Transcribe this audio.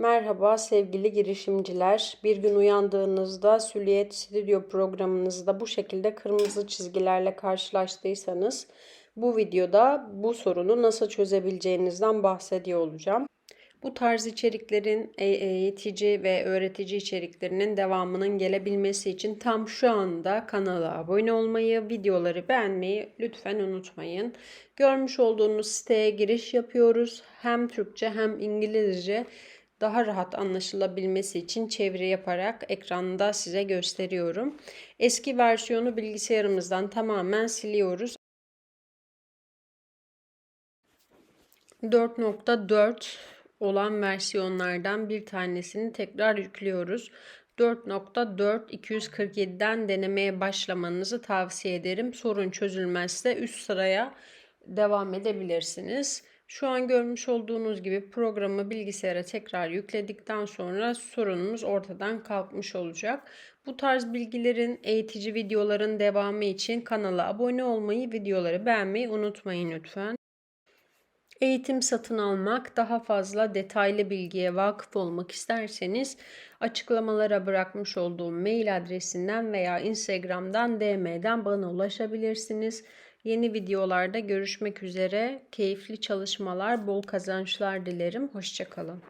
Merhaba sevgili girişimciler. Bir gün uyandığınızda Süliyet Studio programınızda bu şekilde kırmızı çizgilerle karşılaştıysanız bu videoda bu sorunu nasıl çözebileceğinizden bahsediyor olacağım. Bu tarz içeriklerin e- eğitici ve öğretici içeriklerinin devamının gelebilmesi için tam şu anda kanala abone olmayı, videoları beğenmeyi lütfen unutmayın. Görmüş olduğunuz siteye giriş yapıyoruz. Hem Türkçe hem İngilizce daha rahat anlaşılabilmesi için çeviri yaparak ekranda size gösteriyorum. Eski versiyonu bilgisayarımızdan tamamen siliyoruz. 4.4 olan versiyonlardan bir tanesini tekrar yüklüyoruz. 4.4 247'den denemeye başlamanızı tavsiye ederim. Sorun çözülmezse üst sıraya devam edebilirsiniz. Şu an görmüş olduğunuz gibi programı bilgisayara tekrar yükledikten sonra sorunumuz ortadan kalkmış olacak. Bu tarz bilgilerin, eğitici videoların devamı için kanala abone olmayı, videoları beğenmeyi unutmayın lütfen. Eğitim satın almak, daha fazla detaylı bilgiye vakıf olmak isterseniz açıklamalara bırakmış olduğum mail adresinden veya Instagram'dan DM'den bana ulaşabilirsiniz. Yeni videolarda görüşmek üzere. Keyifli çalışmalar, bol kazançlar dilerim. Hoşçakalın.